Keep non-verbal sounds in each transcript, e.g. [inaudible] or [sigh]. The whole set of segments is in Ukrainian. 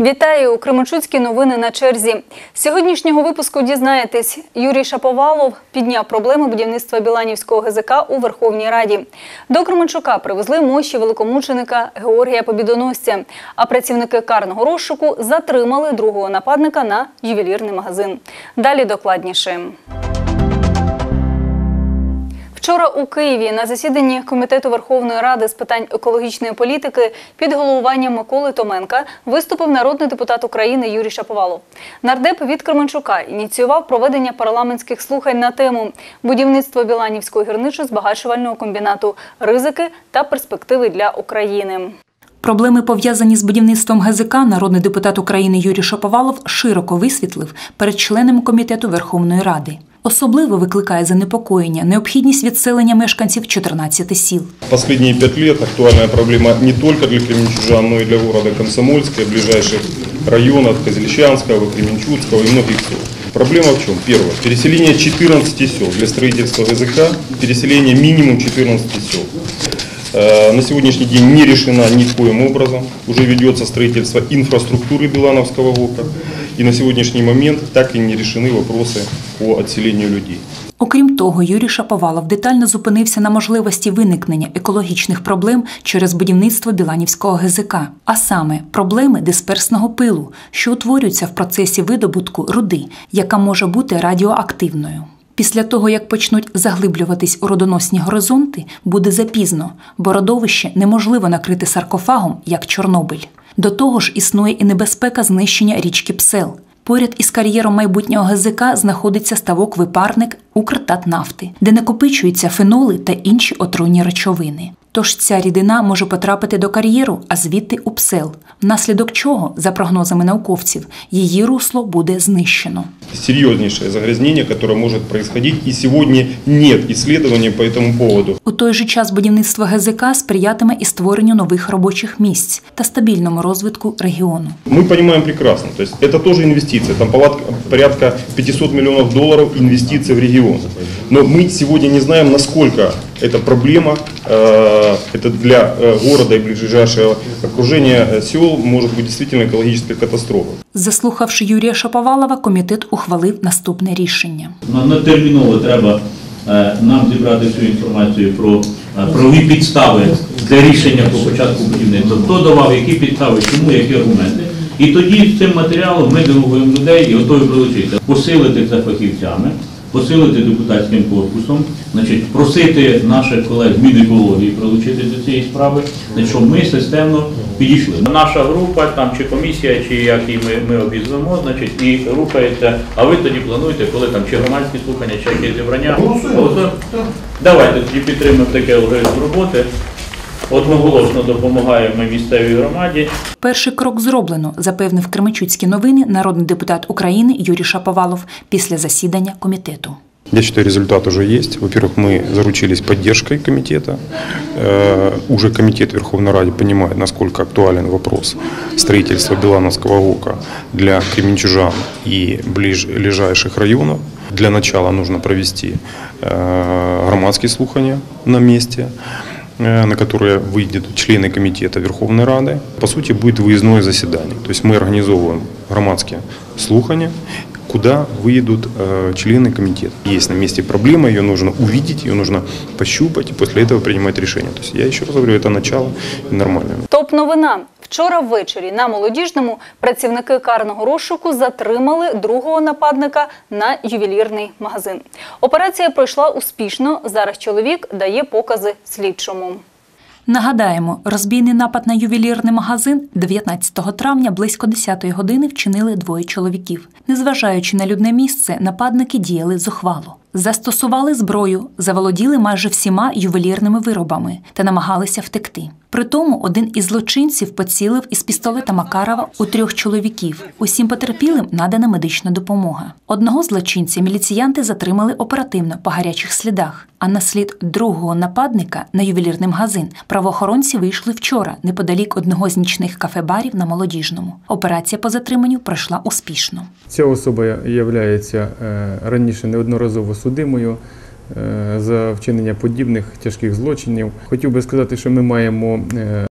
Вітаю! у Кременчуцькі новини на черзі. Сьогоднішнього випуску дізнаєтесь, Юрій Шаповалов підняв проблеми будівництва Біланівського ГЗК у Верховній Раді. До Кременчука привезли мощі великомученика Георгія Побідоносця, а працівники карного розшуку затримали другого нападника на ювелірний магазин. Далі докладніше. Вчора у Києві на засіданні Комітету Верховної Ради з питань екологічної політики під головуванням Миколи Томенка виступив народний депутат України Юрій Шаповалов. Нардеп від Кременчука ініціював проведення парламентських слухань на тему будівництво Біланівського гірничо-збагачувального комбінату, ризики та перспективи для України. Проблеми, пов'язані з будівництвом ГЗК, народний депутат України Юрій Шаповалов широко висвітлив перед членами комітету Верховної Ради. Особливо викликає занепокоєння необхідність відселення мешканців 14 сіл. Последние пять лет актуальная проблема не только для Кременчужан, но и для города Комсомольска, ближайших районов Козельчанского, Кременчуцкого и многих сел. Проблема в чем? Первое. Переселение 14 сел для строительства ГЗК, переселение минимум 14 сел. Э, На сегодняшний день не решена никоим образом. Уже ведется строительство инфраструктуры Билановского ГОКа. И на сегодняшний момент так и не решены вопросы по отселению людей. Окрім того, Юрій Шаповалов детально зупинився на можливості виникнення екологічних проблем через будівництво Біланівського ГЗК, а саме проблеми дисперсного пилу, що утворюються в процесі видобутку руди, яка може бути радіоактивною. Після того, як почнуть заглиблюватись у родоносні горизонти, буде запізно, бо родовище неможливо накрити саркофагом, як Чорнобиль. До того ж, існує і небезпека знищення річки Псел. Поряд із кар'єром майбутнього ГЗК знаходиться ставок-випарник Укртатнафти, де накопичуються феноли та інші отруйні речовини. Тож ця рідина може потрапити до кар'єру, а звідти у псел, внаслідок чого, за прогнозами науковців, її русло буде знищено. Серьезнейшее загрязнение, которое может происходить. И сегодня нет исследований по этому поводу. У той же час будівництво ГЗК сприятиме і створенню нових робочих місць та стабільному розвитку регіону. Мы понимаем прекрасно, то есть это тоже инвестиция, там палат- порядка 500 миллионов долларов инвестиций в регион. Но мы сегодня не знаем, насколько эта проблема, э, это для э, города и ближайшего окружения э, сел может быть действительно экологической катастрофой. Заслухавши Юрія Шаповалова, комітет ухвалив наступне рішення. На- на терміново треба е, нам зібрати всю інформацію про е, правові підстави для рішення про початку будівництва. Хто давав, які підстави, чому, які аргументи. І тоді з цим матеріалом ми делегуємо людей і готові долучитися. Посилити це фахівцями, посилити депутатським корпусом, значить, просити наших колег з Мінекології прилучити до цієї справи, значить, щоб ми системно підійшли. Наша група там чи комісія, чи як її ми, ми обізвемо, значить, і рухається. А ви тоді плануєте, коли там чи громадські слухання, чи якісь зібрання? Голосуємо. Давайте тоді підтримаємо таке алгоритм роботи Одноголосно допомагаємо місцевій громаді. Перший крок зроблено, запевнив Кременчуцькі новини народний депутат України Юрій Шаповалов після засідання комітету. Я считаю, результат уже есть. Во-первых, мы заручились поддержкой комитета. Э, Уже комитет Верховной Ради понимает, насколько актуален вопрос строительства Билановского ГОКа для кременчужан и ближайших районов. Для начала нужно провести э, громадские слухания на месте э, на которые выйдут члены комитета Верховной Рады. По сути, будет выездное заседание. То есть мы организовываем громадские слухания, куда выедут э, члены комитета. Есть на месте проблема, ее нужно увидеть, ее нужно пощупать и после этого принимать решение. То есть я еще раз говорю, это начало и нормально. Топ новина. Вчора ввечері на молодіжному працівники карного розшуку затримали другого нападника на ювелірний магазин. Операція пройшла успішно. Зараз чоловік дає покази слідчому. Нагадаємо, розбійний напад на ювелірний магазин 19 травня близько 10 години вчинили двоє чоловіків. Незважаючи на людне місце, нападники діяли зухвало. Застосували зброю, заволоділи майже всіма ювелірними виробами та намагалися втекти. Притому один із злочинців поцілив із пістолета Макарова у трьох чоловіків. Усім потерпілим надана медична допомога. Одного злочинця міліціянти затримали оперативно по гарячих слідах. А на слід другого нападника на ювелірний магазин правоохоронці вийшли вчора неподалік одного з нічних кафе-барів на молодіжному. Операція по затриманню пройшла успішно. Ця особа є раніше неодноразово судимою е, за вчинення подібних тяжких злочинів. Хотів би сказати, що ми маємо е, е,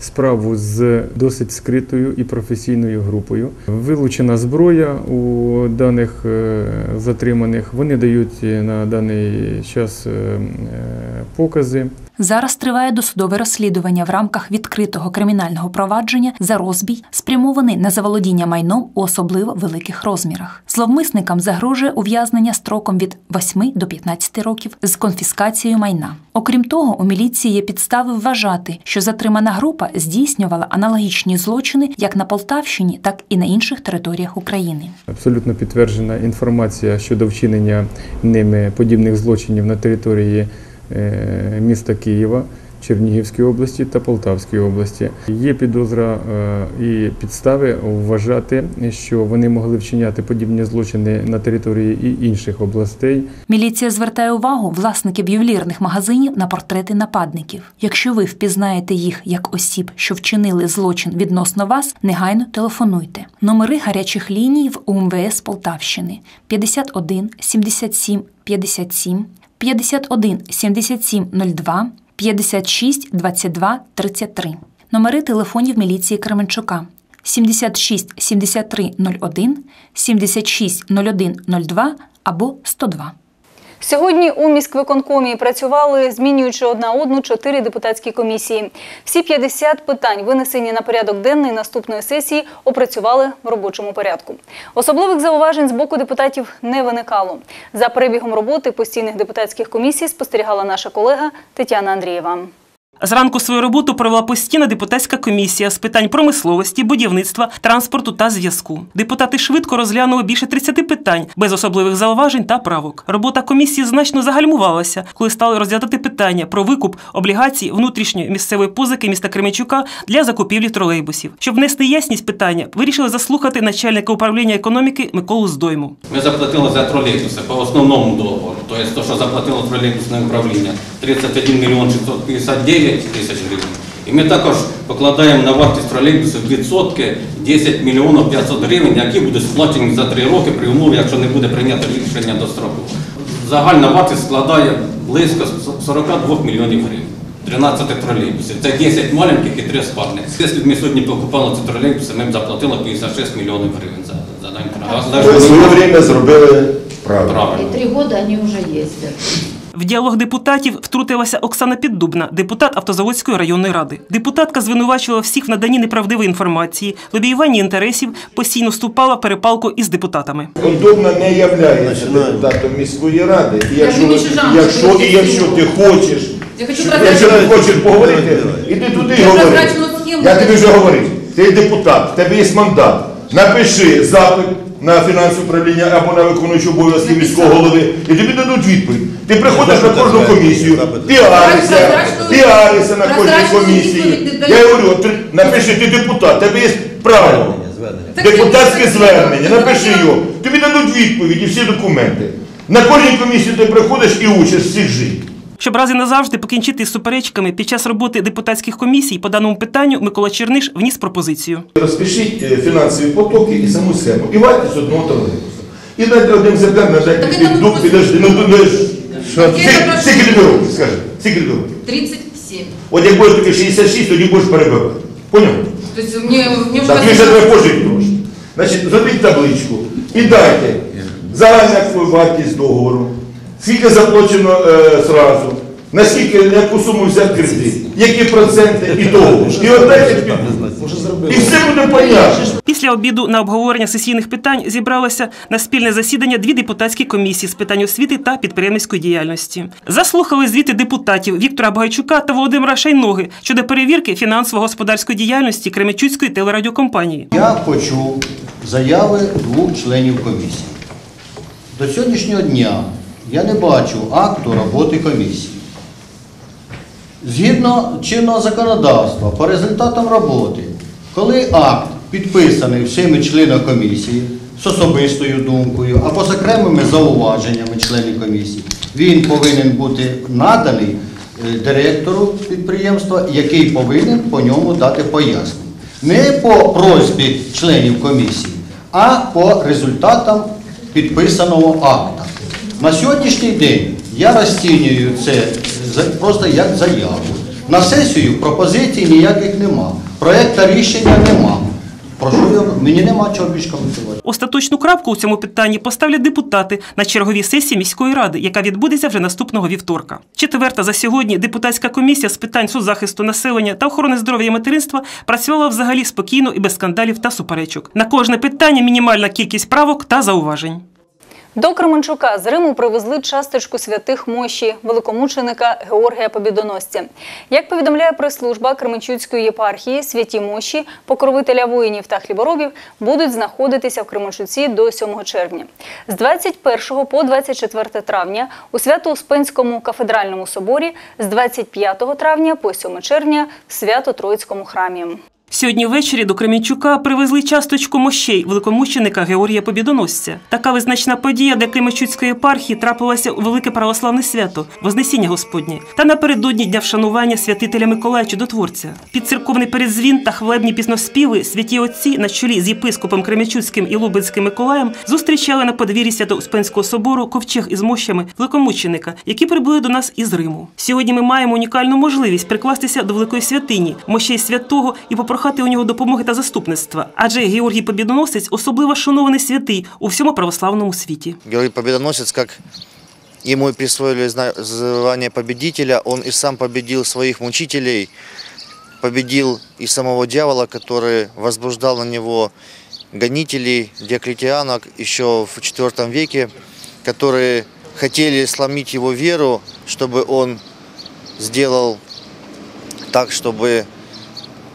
справу з досить скритою і професійною групою. Вилучена зброя у даних е, затриманих. Вони дають на даний час е, е, покази. Зараз триває досудове розслідування в рамках відкритого кримінального провадження за розбій, спрямований на заволодіння майном у особливо великих розмірах. Зловмисникам загрожує ув'язнення строком від 8 до 15 років з конфіскацією майна. Окрім того, у міліції є підстави вважати, що затримана група здійснювала аналогічні злочини як на Полтавщині, так і на інших територіях України. Абсолютно підтверджена інформація щодо вчинення ними подібних злочинів на території е, міста Києва, Чернігівської області та Полтавської області. Є підозра е, і підстави вважати, що вони могли вчиняти подібні злочини на території і інших областей. Міліція звертає увагу власників ювелірних магазинів на портрети нападників. Якщо ви впізнаєте їх як осіб, що вчинили злочин відносно вас, негайно телефонуйте. Номери гарячих ліній в УМВС Полтавщини 51 77 57, 51 77 02, 56 22 33. Номери телефонів міліції Кременчука 76 73 01, 76 01 02 або 102. Сьогодні у міськвиконкомі працювали, змінюючи одна одну чотири депутатські комісії. Всі 50 питань, винесені на порядок денний наступної сесії, опрацювали в робочому порядку. Особливих зауважень з боку депутатів не виникало. За перебігом роботи постійних депутатських комісій спостерігала наша колега Тетяна Андрієва. Зранку свою роботу провела постійна депутатська комісія з питань промисловості, будівництва, транспорту та зв'язку. Депутати швидко розглянули більше 30 питань без особливих зауважень та правок. Робота комісії значно загальмувалася, коли стали розглядати питання про викуп облігацій внутрішньої місцевої позики міста Кременчука для закупівлі тролейбусів. Щоб внести ясність питання, вирішили заслухати начальника управління економіки Миколу Здойму. Ми заплатили за тролейбуси по основному договору, тобто те, що заплатило тролейбусне управління, 31 мільйон 659 тисяч гривень. І ми також покладаємо на вартість тролейбусів відсотки 10 мільйонів 500 гривень, які будуть сплачені за 3 роки при умові, якщо не буде прийнято рішення до строку. Загальна вартість складає близько 42 мільйонів гривень. 13 тролейбусів. Це 10 маленьких і 3 складних. Якщо б ми сьогодні покупали ці тролейбуси, ми б заплатили 56 мільйонів гривень за, за день. В своє время зробили правильно. Правильно. И три года они уже ездят. В діалог депутатів втрутилася Оксана Піддубна, депутат Автозаводської районної ради. Депутатка звинувачувала всіх в наданні неправдивої інформації, лобіюванні інтересів, постійно вступала в перепалку із депутатами. Удобно не являється депутатом міської ради. І якщо, якщо, ти і якщо ти хочеш, Я хочу якщо ти хочеш поговорити, іди туди і говори. Я тобі вже говорив. Ти депутат, в тебе є мандат. Напиши запит на фінансове управління або на виконуючу обов'язки міського голови, і тобі дадуть відповідь. Ти приходиш на кожну комісію, піаришся, піаришся на кожній комісії. Я говорю, напиши, ти депутат, тебе є право. Депутатське звернення, напиши його. Тобі дадуть відповіді, всі документи. На кожній комісії ти приходиш і учиш всіх жити. Щоб раз і назавжди покінчити з суперечками під час роботи депутатських комісій по даному питанню, Микола Черниш вніс пропозицію. Розпишіть е, фінансові потоки і саму схему. І вартість одного тролейбуса. І дайте один екземпляр, надайте під дух, підожди. Ну, ну, ж- Скільки- тобі років, скажи? Скільки тобі років? 37. От як буде тобі 66, тоді будеш перебивати. Поняв? То есть мне, мне Так, він ще треба пожити трошки. Значить, зробіть табличку і дайте загальна вартість договору, скільки заплачено е, зразу, наскільки, на яку суму взяти кредит, які проценти і договор. І отдайте І все буде понятно. Після обіду на обговорення сесійних питань зібралося на спільне засідання дві депутатські комісії з питань освіти та підприємницької діяльності. Заслухали звіти депутатів Віктора Багайчука та Володимира Шайноги щодо перевірки фінансово-господарської діяльності Кременчуцької телерадіокомпанії. Я почув заяви двох членів комісії. До сьогоднішнього дня я не бачу акту роботи комісії. Згідно чинного законодавства, по результатам роботи, коли акт підписаний всіми членами комісії з особистою думкою або з окремими зауваженнями членів комісії, він повинен бути наданий е, директору підприємства, який повинен по ньому дати пояснення. Не по просьбі членів комісії, а по результатам підписаного акта. На сьогоднішній день я розцінюю це просто як заяву. На сесію пропозицій ніяких нема. Проєкта рішення нема. Про що я мені нема чого більш коментувати. Остаточну крапку у цьому питанні поставлять депутати на черговій сесії міської ради, яка відбудеться вже наступного вівторка. Четверта за сьогодні депутатська комісія з питань соцзахисту населення та охорони здоров'я і материнства працювала взагалі спокійно і без скандалів та суперечок. На кожне питання мінімальна кількість правок та зауважень. До Кременчука з Риму привезли часточку святих мощі великомученика Георгія Побідоносця. Як повідомляє прес-служба Кременчуцької єпархії, святі мощі, покровителя воїнів та хліборобів, будуть знаходитися в Кременчуці до 7 червня. З 21 по 24 травня у Свято-Успенському кафедральному соборі, з 25 травня по 7 червня в Свято-Троїцькому храмі. Сьогодні ввечері до Кременчука привезли часточку мощей великомученика Георгія Побідоносця. Така визначна подія для Кременчуцької єпархії трапилася у велике православне свято Вознесіння Господнє та напередодні дня вшанування святителя Миколая Чудотворця. Під церковний передзвін та хвалебні пісноспіви святі отці на чолі з єпископом Кременчуцьким і Лубенським Миколаєм зустрічали на подвір'ї Свято-Успенського собору ковчег із мощами великомученика, які прибули до нас із Риму. Сьогодні ми маємо унікальну можливість прикластися до великої святині, мощей святого і попрохати у нього допомоги та заступництва. Адже Георгій Побідоносець особливо шанований святий у всьому православному світі. Георгий Победоносец, как ему и присвоили зна- звание победителя, он и сам победил своих мучителей, победил и самого дьявола, который возбуждал на него гонителей, диоклетианок еще в IV веке, которые хотели сломить его веру, чтобы он сделал так, чтобы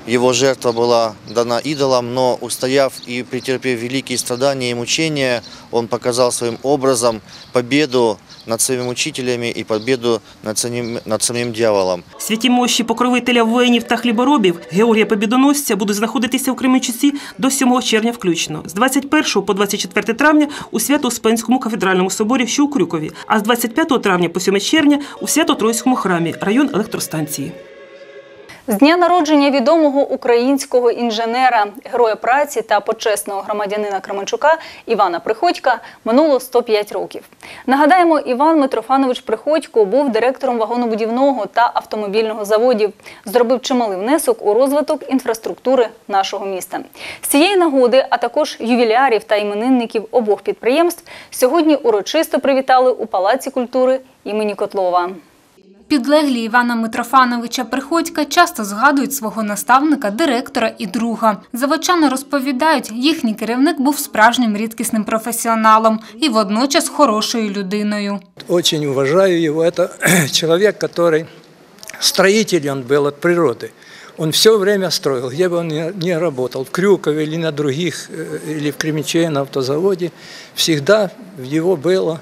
его жертва была дана идолам, но устояв и претерпев великие страдания и мучения, он показал своим образом победу над своими мучителями и победу над самим, над самим дьяволом. Святі мощі покровителя воїнів та хліборобів Георгія Побідоносця будуть знаходитися в Кременчуці до 7 червня включно, з 21 по 24 травня у Свято-Успенському кафедральному соборі, що у Крюкові, а з 25 травня по 7 червня у Свято-Троїцькому храмі, район електростанції. З дня народження відомого українського інженера, героя праці та почесного громадянина Кременчука Івана Приходька минуло 105 років. Нагадаємо, Іван Митрофанович Приходько був директором вагонобудівного та автомобільного заводів. Зробив чималий внесок у розвиток інфраструктури нашого міста. З цієї нагоди, а також ювілярів та іменинників обох підприємств, сьогодні урочисто привітали у Палаці культури імені Котлова. Підлеглі Івана Митрофановича Приходька часто згадують свого наставника, директора і друга. Заводчани розповідають, їхній керівник був справжнім рідкісним професіоналом і водночас хорошою людиною. Очень уважаю его. Это [clears throat] человек, который строитель он был от природы. Он все время строил, где бы он ни, ни работал, в Крюкове или на других, э, или в Кременчуге на автозаводе, всегда в его было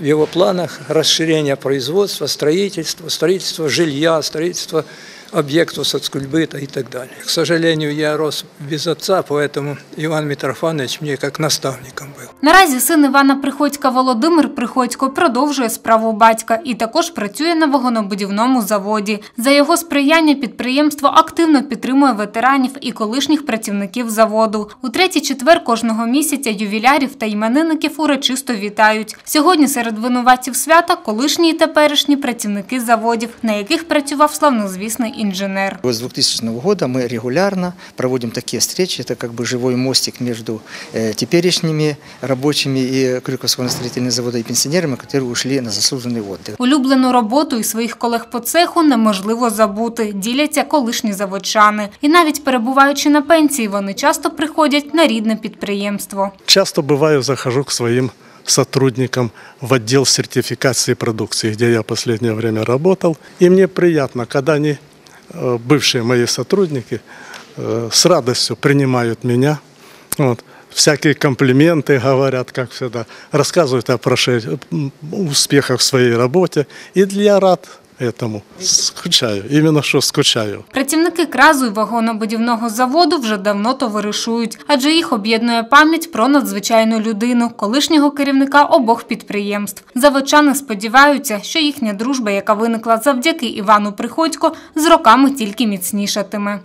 в его планах расширение производства, строительства, строительство жилья, строительство объектов соцкульбыта и так далее. К сожалению, я рос без отца, поэтому Иван Митрофанович мне как наставником был. Наразі син Івана Приходька Володимир Приходько продовжує справу батька і також працює на вагонобудівному заводі. За його сприяння підприємство активно підтримує ветеранів і колишніх працівників заводу. У третій четвер кожного місяця ювілярів та іменинників урочисто вітають. Сьогодні серед винуватців свята колишні і теперішні працівники заводів, на яких працював славнозвісний інженер. С 2000 года мы регулярно проводим такие встречи. Это как бы живой мостик между э, теперешними рабочими и Крюковского строительного завода и пенсионерами, которые ушли на заслуженный отдых. Улюблену роботу і своїх колег по цеху неможливо забути, діляться колишні заводчани. І навіть перебуваючи на пенсії, вони часто приходять на рідне підприємство. Часто бываю, захожу к своим сотрудникам в отдел сертификации продукции, где я последнее время работал. И мне приятно, когда они, э, бывшие мои сотрудники, э, с радостью принимают меня. Вот. Всякие комплименты говорят, как всегда, рассказывают о прошед... успехах в своей работе. И я рад этому. Скучаю, именно что скучаю. Працівники кразу і вагонобудівного заводу вже давно товаришують, адже їх об'єднує пам'ять про надзвичайну людину, колишнього керівника обох підприємств. Заводчани сподіваються, що їхня дружба, яка виникла завдяки Івану Приходько, з роками тільки міцнішатиме.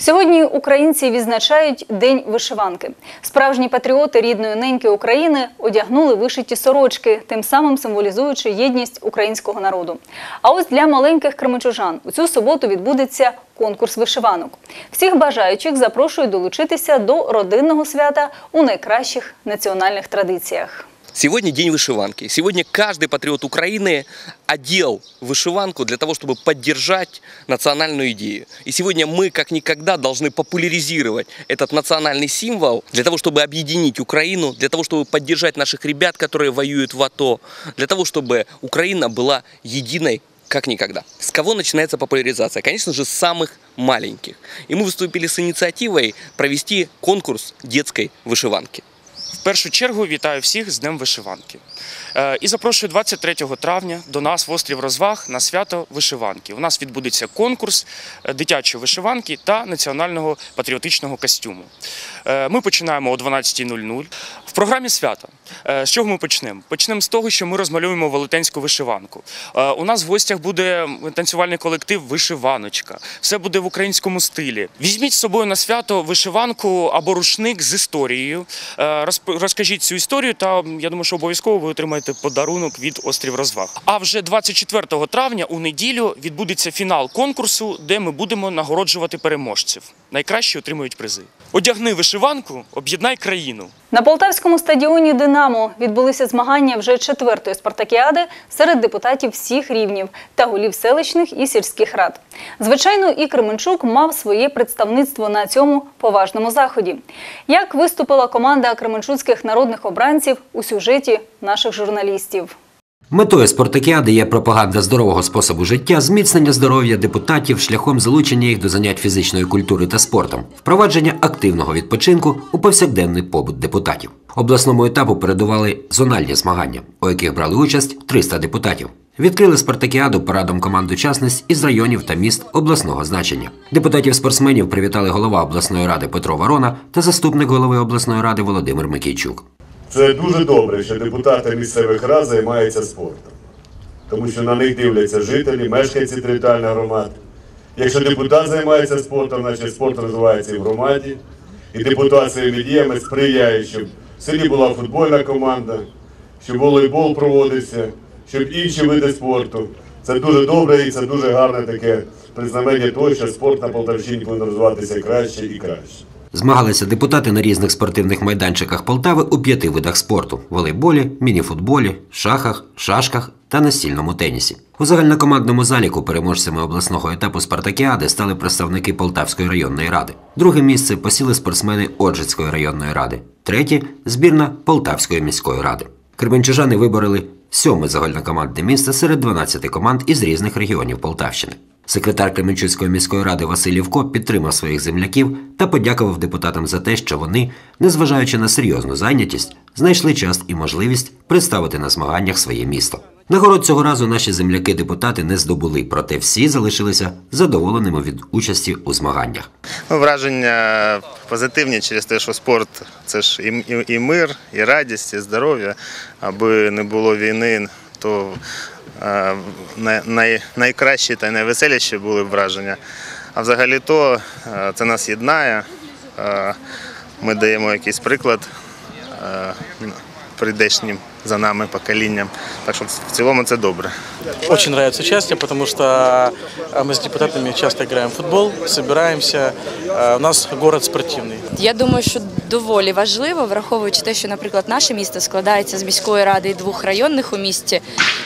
Сьогодні українці відзначають День вишиванки. Справжні патріоти рідної неньки України одягнули вишиті сорочки, тим самим символізуючи єдність українського народу. А ось для маленьких кременчужан у цю суботу відбудеться конкурс вишиванок. Всіх бажаючих запрошують долучитися до родинного свята у найкращих національних традиціях. Сегодня день вышиванки. Сегодня каждый патриот Украины одел вышиванку для того, чтобы поддержать национальную идею. И сегодня мы, как никогда, должны популяризировать этот национальный символ для того, чтобы объединить Украину, для того, чтобы поддержать наших ребят, которые воюют в АТО, для того, чтобы Украина была единой как никогда. С кого начинается популяризация? Конечно же, с самых маленьких. И мы выступили с инициативой провести конкурс детской вышиванки. В першу чергу вітаю всіх з Днем вишиванки. Е, І запрошую 23 травня до нас в острів розваг на свято вишиванки. У нас відбудеться конкурс е, дитячої вишиванки та національного патріотичного костюму. Е, Ми починаємо о 12.00. Програмі свята. е, З чого ми почнемо? Почнемо з того, що ми розмалюємо велетенську вишиванку. Е, У нас в гостях буде танцювальний колектив Вишиваночка. Все буде в українському стилі. Візьміть з собою на свято вишиванку або рушник з історією. Е, Розкажіть цю історію, та я думаю, що обов'язково ви отримаєте подарунок від острів розваг. А вже 24 травня у неділю відбудеться фінал конкурсу, де ми будемо нагороджувати переможців. Найкращі отримують призи. Одягни вишиванку, об'єднай країну. На полтавському стадіоні Динамо відбулися змагання вже четвертої спартакіади серед депутатів всіх рівнів та голів селищних і сільських рад. Звичайно, і Кременчук мав своє представництво на цьому поважному заході. Як виступила команда кременчуцьких народних обранців у сюжеті наших журналістів. Метою спартакіади є пропаганда здорового способу життя, зміцнення здоров'я депутатів шляхом залучення їх до занять фізичної культури та спортом, впровадження активного відпочинку у повсякденний побут депутатів. Обласному етапу передували зональні змагання, у яких брали участь 300 депутатів. Відкрили спартакіаду парадом команд учасниць із районів та міст обласного значення. Депутатів-спортсменів привітали голова обласної ради Петро Ворона та заступник голови обласної ради Володимир Микійчук. Це дуже добре, що депутати місцевих рад займаються спортом, тому що на них дивляться жителі, мешканці територіальної громади. Якщо депутат займається спортом, значить спорт розвивається і в громаді. І депутат своїми діями сприяє, щоб в селі була футбольна команда, щоб волейбол проводився, щоб інші види спорту. Це дуже добре і це дуже гарне таке признамення того, що спорт на Полтавщині повинен розвиватися краще і краще. Змагалися депутати на різних спортивних майданчиках Полтави у п'яти видах спорту: волейболі, мініфутболі, шахах, шашках та настільному тенісі. У загальнокомандному заліку переможцями обласного етапу Спартакіади стали представники Полтавської районної ради. Друге місце посіли спортсмени Оджицької районної ради. Третє збірна Полтавської міської ради. Кременчужани вибороли сьоме загальнокомандне місце серед 12 команд із різних регіонів Полтавщини. Секретар Кременчуцької міської ради Василь Євко підтримав своїх земляків та подякував депутатам за те, що вони, незважаючи на серйозну зайнятість, знайшли час і можливість представити на змаганнях своє місто. Нагород цього разу наші земляки-депутати не здобули, проте всі залишилися задоволеними від участі у змаганнях. Враження позитивні через те, що спорт це ж і, і, і мир, і радість, і здоров'я. Аби не було війни, то най, най, найкращі та найвеселіші були враження. А взагалі то е, це нас єднає. Е, ми даємо якийсь приклад е, прийдешнім за нами поколінням. Так що в цілому це добре. Очень нравится участие, потому что а, мы с депутатами часто играем в футбол, собираемся. У нас город спортивный. Я думаю, що доволі важливо, враховуючи те, що, наприклад, наше місто складається з міської ради і двох районних у місті.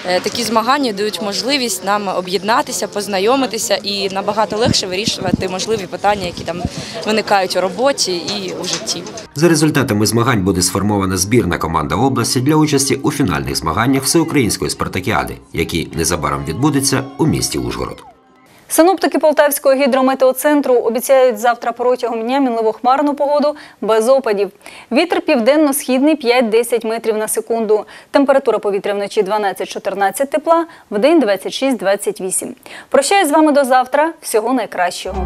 Е, Такі змагання дають можливість нам об'єднатися, познайомитися і набагато легше вирішувати можливі питання, які там виникають у роботі і у житті. За результатами змагань буде сформована збірна команда області для участі у фінальних змаганнях всеукраїнської спартакіади, які незабаром відбудуться у місті Ужгород. Синоптики Полтавського гідрометеоцентру обіцяють завтра протягом дня мінливо хмарну погоду без опадів. Вітер південно-східний 5-10 метрів на секунду. Температура повітря вночі 12-14 тепла, вдень 26-28. Прощаюсь з вами до завтра. Всього найкращого.